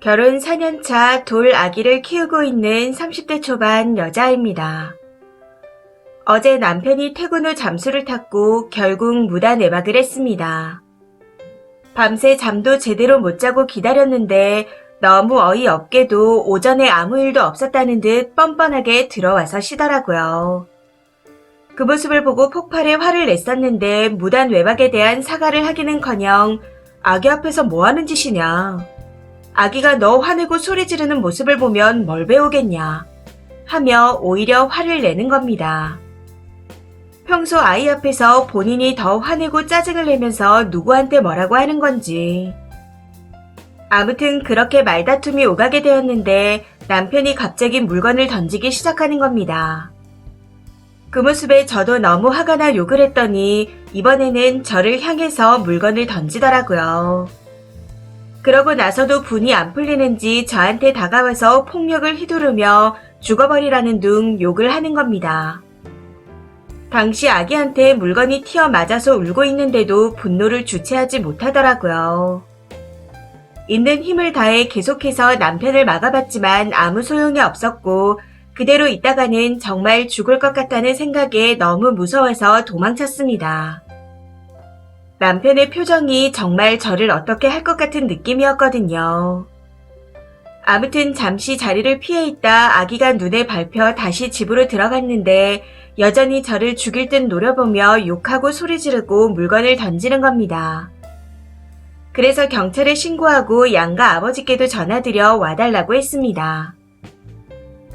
결혼 4년차 돌 아기를 키우고 있는 30대 초반 여자입니다. 어제 남편이 퇴근 후 잠수를 탔고 결국 무단 외박을 했습니다. 밤새 잠도 제대로 못 자고 기다렸는데 너무 어이없게도 오전에 아무 일도 없었다는 듯 뻔뻔하게 들어와서 쉬더라고요. 그 모습을 보고 폭발에 화를 냈었는데 무단 외박에 대한 사과를 하기는커녕 아기 앞에서 뭐 하는 짓이냐. 아기가 너 화내고 소리 지르는 모습을 보면 뭘 배우겠냐. 하며 오히려 화를 내는 겁니다. 평소 아이 앞에서 본인이 더 화내고 짜증을 내면서 누구한테 뭐라고 하는 건지. 아무튼 그렇게 말다툼이 오가게 되었는데 남편이 갑자기 물건을 던지기 시작하는 겁니다. 그 모습에 저도 너무 화가 나 욕을 했더니 이번에는 저를 향해서 물건을 던지더라고요. 그러고 나서도 분이 안 풀리는지 저한테 다가와서 폭력을 휘두르며 죽어버리라는 둥 욕을 하는 겁니다. 당시 아기한테 물건이 튀어 맞아서 울고 있는데도 분노를 주체하지 못하더라고요. 있는 힘을 다해 계속해서 남편을 막아봤지만 아무 소용이 없었고 그대로 있다가는 정말 죽을 것 같다는 생각에 너무 무서워서 도망쳤습니다. 남편의 표정이 정말 저를 어떻게 할 것 같은 느낌이었거든요. 아무튼 잠시 자리를 피해 있다 아기가 눈에 밟혀 다시 집으로 들어갔는데 여전히 저를 죽일 듯 노려보며 욕하고 소리 지르고 물건을 던지는 겁니다. 그래서 경찰에 신고하고 양가 아버지께도 전화드려 와달라고 했습니다.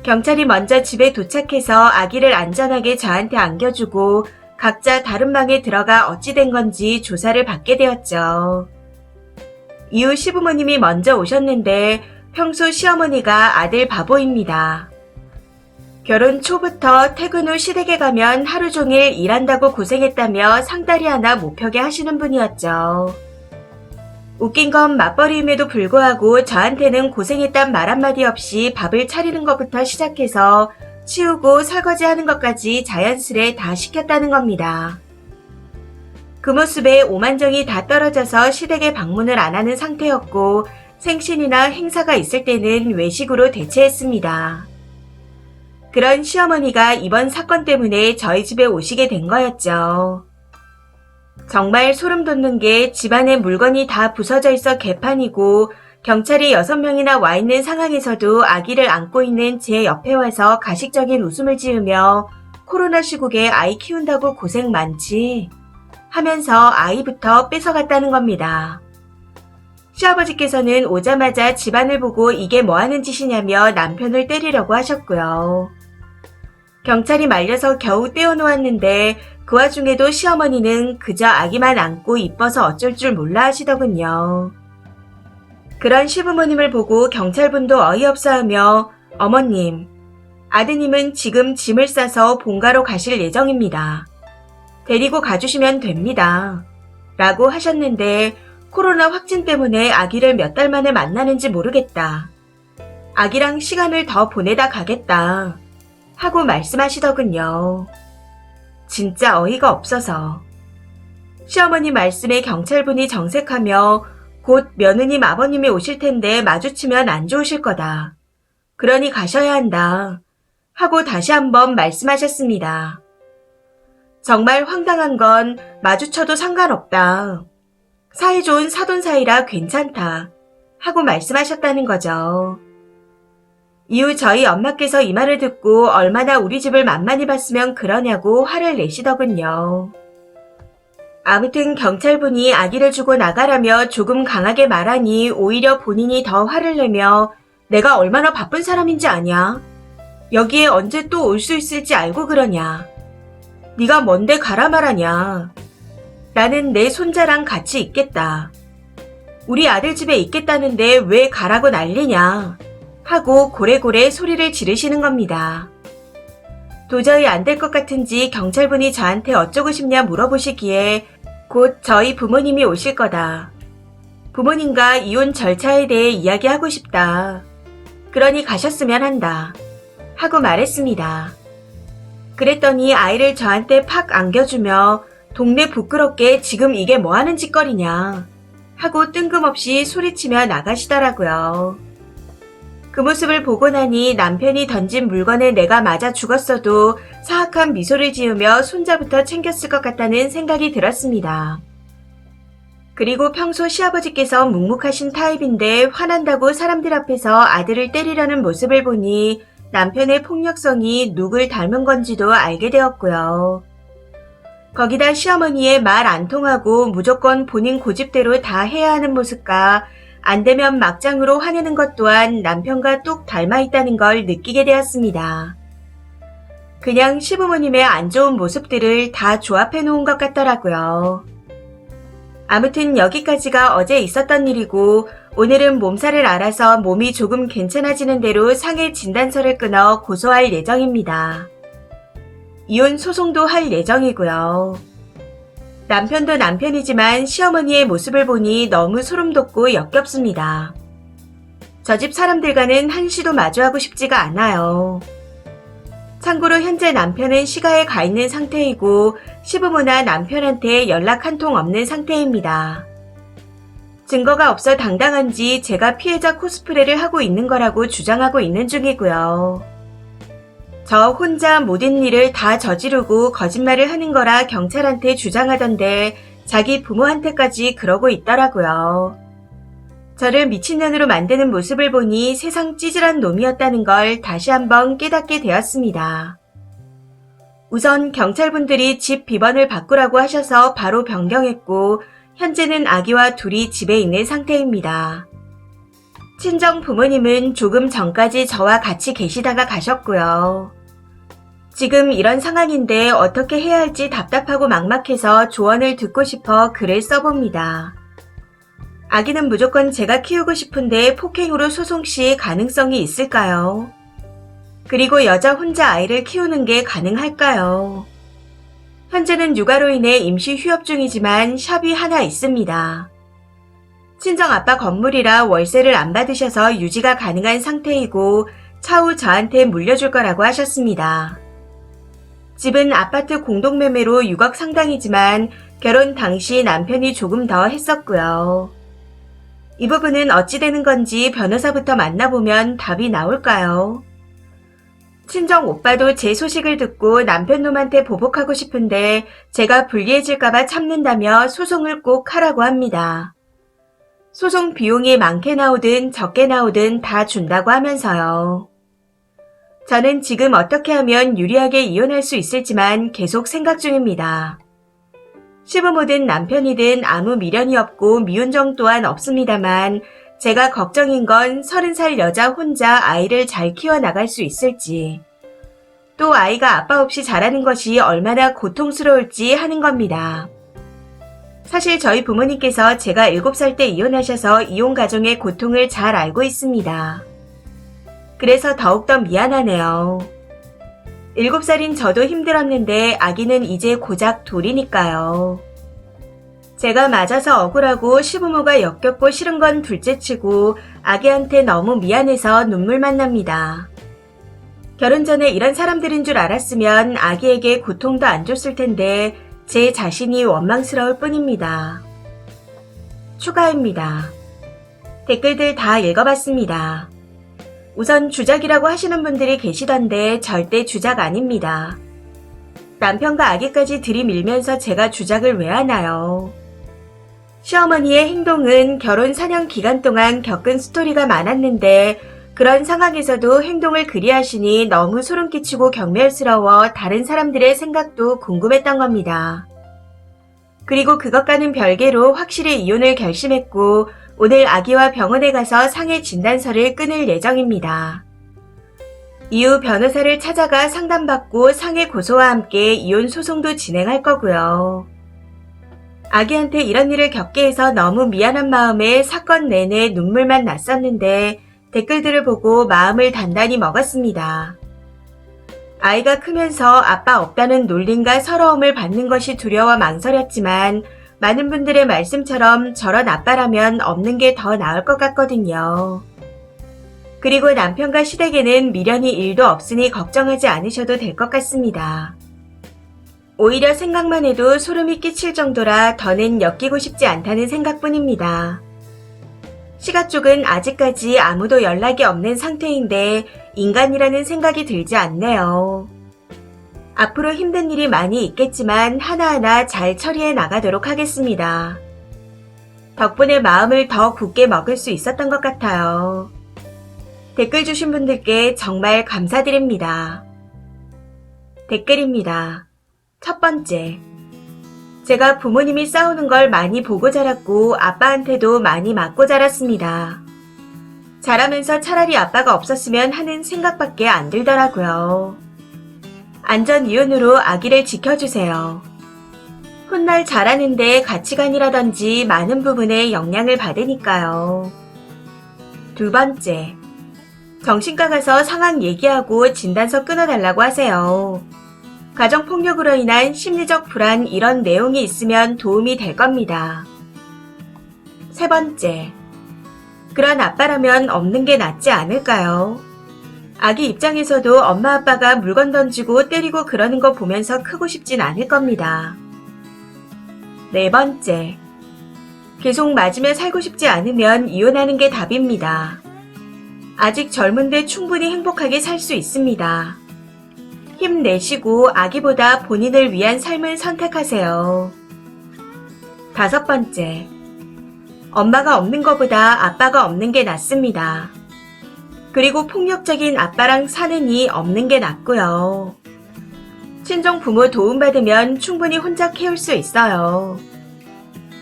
경찰이 먼저 집에 도착해서 아기를 안전하게 저한테 안겨주고 각자 다른 방에 들어가 어찌 된 건지 조사를 받게 되었죠. 이후 시부모님이 먼저 오셨는데 평소 시어머니가 아들 바보입니다. 결혼 초부터 퇴근 후 시댁에 가면 하루 종일 일한다고 고생했다며 상다리 하나 못 펴게 하시는 분이었죠. 웃긴 건 맞벌이임에도 불구하고 저한테는 고생했단 말 한마디 없이 밥을 차리는 것부터 시작해서 치우고 설거지 하는 것까지 자연스레 다 시켰다는 겁니다. 그 모습에 오만정이 다 떨어져서 시댁에 방문을 안 하는 상태였고 생신이나 행사가 있을 때는 외식으로 대체했습니다. 그런 시어머니가 이번 사건 때문에 저희 집에 오시게 된 거였죠. 정말 소름 돋는 게 집안에 물건이 다 부서져 있어 개판이고 경찰이 6명이나 와 있는 상황에서도 아기를 안고 있는 제 옆에 와서 가식적인 웃음을 지으며 코로나 시국에 아이 키운다고 고생 많지 하면서 아이부터 뺏어갔다는 겁니다. 시아버지께서는 오자마자 집안을 보고 이게 뭐 하는 짓이냐며 남편을 때리려고 하셨고요. 경찰이 말려서 겨우 떼어놓았는데 그 와중에도 시어머니는 그저 아기만 안고 이뻐서 어쩔 줄 몰라 하시더군요. 그런 시부모님을 보고 경찰분도 어이없어 하며 어머님, 아드님은 지금 짐을 싸서 본가로 가실 예정입니다. 데리고 가주시면 됩니다. 라고 하셨는데 코로나 확진 때문에 아기를 몇 달 만에 만나는지 모르겠다. 아기랑 시간을 더 보내다 가겠다. 하고 말씀하시더군요. 진짜 어이가 없어서. 시어머니 말씀에 경찰분이 정색하며 곧 며느님 아버님이 오실 텐데 마주치면 안 좋으실 거다. 그러니 가셔야 한다. 하고 다시 한번 말씀하셨습니다. 정말 황당한 건 마주쳐도 상관없다. 사이 좋은 사돈 사이라 괜찮다. 하고 말씀하셨다는 거죠. 이후 저희 엄마께서 이 말을 듣고 얼마나 우리 집을 만만히 봤으면 그러냐고 화를 내시더군요. 아무튼 경찰분이 아기를 주고 나가라며 조금 강하게 말하니 오히려 본인이 더 화를 내며 내가 얼마나 바쁜 사람인지 아냐? 여기에 언제 또 올 수 있을지 알고 그러냐? 네가 뭔데 가라 말하냐? 나는 내 손자랑 같이 있겠다. 우리 아들 집에 있겠다는데 왜 가라고 난리냐? 하고 고래고래 소리를 지르시는 겁니다. 도저히 안 될 것 같은지 경찰분이 저한테 어쩌고 싶냐 물어보시기에 곧 저희 부모님이 오실 거다. 부모님과 이혼 절차에 대해 이야기하고 싶다. 그러니 가셨으면 한다. 하고 말했습니다. 그랬더니 아이를 저한테 팍 안겨주며 동네 부끄럽게 지금 이게 뭐 하는 짓거리냐 하고 뜬금없이 소리치며 나가시더라고요. 그 모습을 보고 나니 남편이 던진 물건에 내가 맞아 죽었어도 사악한 미소를 지으며 손자부터 챙겼을 것 같다는 생각이 들었습니다. 그리고 평소 시아버지께서 묵묵하신 타입인데 화난다고 사람들 앞에서 아들을 때리려는 모습을 보니 남편의 폭력성이 누굴 닮은 건지도 알게 되었고요. 거기다 시어머니의 말 안 통하고 무조건 본인 고집대로 다 해야 하는 모습과 안 되면 막장으로 화내는 것 또한 남편과 똑 닮아 있다는 걸 느끼게 되었습니다. 그냥 시부모님의 안 좋은 모습들을 다 조합해 놓은 것 같더라고요. 아무튼 여기까지가 어제 있었던 일이고 오늘은 몸살을 알아서 몸이 조금 괜찮아지는 대로 상해 진단서를 끊어 고소할 예정입니다. 이혼 소송도 할 예정이고요. 남편도 남편이지만 시어머니의 모습을 보니 너무 소름 돋고 역겹습니다. 저 집 사람들과는 한시도 마주하고 싶지가 않아요. 참고로 현재 남편은 시가에 가 있는 상태이고 시부모나 남편한테 연락 한 통 없는 상태입니다. 증거가 없어 당당한지 제가 피해자 코스프레를 하고 있는 거라고 주장하고 있는 중이고요. 저 혼자 모든 일을 다 저지르고 거짓말을 하는 거라 경찰한테 주장하던데 자기 부모한테까지 그러고 있더라고요. 저를 미친년으로 만드는 모습을 보니 세상 찌질한 놈이었다는 걸 다시 한번 깨닫게 되었습니다. 우선 경찰분들이 집 비번을 바꾸라고 하셔서 바로 변경했고 현재는 아기와 둘이 집에 있는 상태입니다. 친정 부모님은 조금 전까지 저와 같이 계시다가 가셨고요. 지금 이런 상황인데 어떻게 해야 할지 답답하고 막막해서 조언을 듣고 싶어 글을 써봅니다. 아기는 무조건 제가 키우고 싶은데 폭행으로 소송 시 가능성이 있을까요? 그리고 여자 혼자 아이를 키우는 게 가능할까요? 현재는 육아로 인해 임시 휴업 중이지만 샵이 하나 있습니다. 친정 아빠 건물이라 월세를 안 받으셔서 유지가 가능한 상태이고 차후 저한테 물려줄 거라고 하셨습니다. 집은 아파트 공동매매로 6억 상당이지만 결혼 당시 남편이 조금 더 했었고요. 이 부분은 어찌 되는 건지 변호사부터 만나보면 답이 나올까요? 친정 오빠도 제 소식을 듣고 남편 놈한테 보복하고 싶은데 제가 불리해질까봐 참는다며 소송을 꼭 하라고 합니다. 소송 비용이 많게 나오든 적게 나오든 다 준다고 하면서요. 저는 지금 어떻게 하면 유리하게 이혼할 수 있을지만 계속 생각 중입니다. 시부모든 남편이든 아무 미련이 없고 미운정 또한 없습니다만 제가 걱정인 건 서른 살 여자 혼자 아이를 잘 키워나갈 수 있을지 또 아이가 아빠 없이 자라는 것이 얼마나 고통스러울지 하는 겁니다. 사실 저희 부모님께서 제가 7살 때 이혼하셔서 이혼 가정의 고통을 잘 알고 있습니다. 그래서 더욱더 미안하네요. 7살인 저도 힘들었는데 아기는 이제 고작 돌이니까요. 제가 맞아서 억울하고 시부모가 역겹고 싫은 건 둘째치고 아기한테 너무 미안해서 눈물만 납니다. 결혼 전에 이런 사람들인 줄 알았으면 아기에게 고통도 안 줬을 텐데 제 자신이 원망스러울 뿐입니다. 추가입니다. 댓글들 다 읽어봤습니다. 우선 주작이라고 하시는 분들이 계시던데 절대 주작 아닙니다. 남편과 아기까지 들이밀면서 제가 주작을 왜 하나요? 시어머니의 행동은 결혼 4년 기간 동안 겪은 스토리가 많았는데 그런 상황에서도 행동을 그리하시니 너무 소름 끼치고 경멸스러워 다른 사람들의 생각도 궁금했던 겁니다. 그리고 그것과는 별개로 확실히 이혼을 결심했고 오늘 아기와 병원에 가서 상해 진단서를 끊을 예정입니다. 이후 변호사를 찾아가 상담받고 상해 고소와 함께 이혼 소송도 진행할 거고요. 아기한테 이런 일을 겪게 해서 너무 미안한 마음에 사건 내내 눈물만 났었는데 댓글들을 보고 마음을 단단히 먹었습니다. 아이가 크면서 아빠 없다는 놀림과 서러움을 받는 것이 두려워 망설였지만 많은 분들의 말씀처럼 저런 아빠라면 없는 게 더 나을 것 같거든요. 그리고 남편과 시댁에는 미련이 일도 없으니 걱정하지 않으셔도 될 것 같습니다. 오히려 생각만 해도 소름이 끼칠 정도라 더는 엮이고 싶지 않다는 생각뿐입니다. 시가 쪽은 아직까지 아무도 연락이 없는 상태인데 인간이라는 생각이 들지 않네요. 앞으로 힘든 일이 많이 있겠지만 하나하나 잘 처리해 나가도록 하겠습니다. 덕분에 마음을 더 굳게 먹을 수 있었던 것 같아요. 댓글 주신 분들께 정말 감사드립니다. 댓글입니다. 첫 번째. 제가 부모님이 싸우는 걸 많이 보고 자랐고 아빠한테도 많이 맞고 자랐습니다. 자라면서 차라리 아빠가 없었으면 하는 생각밖에 안 들더라고요. 안전 이윤으로 아기를 지켜주세요. 훗날 자라는데 가치관이라든지 많은 부분에 영향을 받으니까요. 두 번째. 정신과 가서 상황 얘기하고 진단서 끊어달라고 하세요. 가정폭력으로 인한 심리적 불안 이런 내용이 있으면 도움이 될 겁니다. 세 번째. 그런 아빠라면 없는 게 낫지 않을까요? 아기 입장에서도 엄마 아빠가 물건 던지고 때리고 그러는 거 보면서 크고 싶진 않을 겁니다. 네 번째. 계속 맞으며 살고 싶지 않으면 이혼하는 게 답입니다. 아직 젊은데 충분히 행복하게 살 수 있습니다. 힘내시고 아기보다 본인을 위한 삶을 선택하세요. 다섯 번째. 엄마가 없는 것보다 아빠가 없는 게 낫습니다. 그리고 폭력적인 아빠랑 사느니 없는 게 낫고요. 친정 부모 도움받으면 충분히 혼자 키울 수 있어요.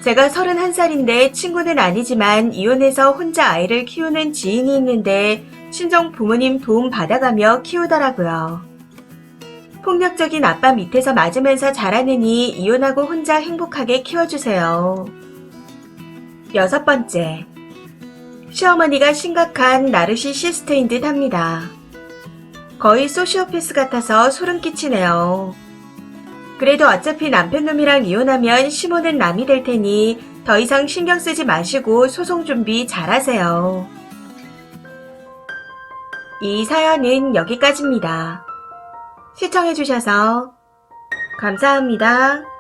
제가 31살인데 친구는 아니지만 이혼해서 혼자 아이를 키우는 지인이 있는데 친정 부모님 도움 받아가며 키우더라고요. 폭력적인 아빠 밑에서 맞으면서 자라느니 이혼하고 혼자 행복하게 키워주세요. 여섯 번째. 시어머니가 심각한 나르시시스트인 듯 합니다. 거의 소시오패스 같아서 소름 끼치네요. 그래도 어차피 남편놈이랑 이혼하면 시모는 남이 될 테니 더 이상 신경 쓰지 마시고 소송 준비 잘 하세요. 이 사연은 여기까지입니다. 시청해주셔서 감사합니다.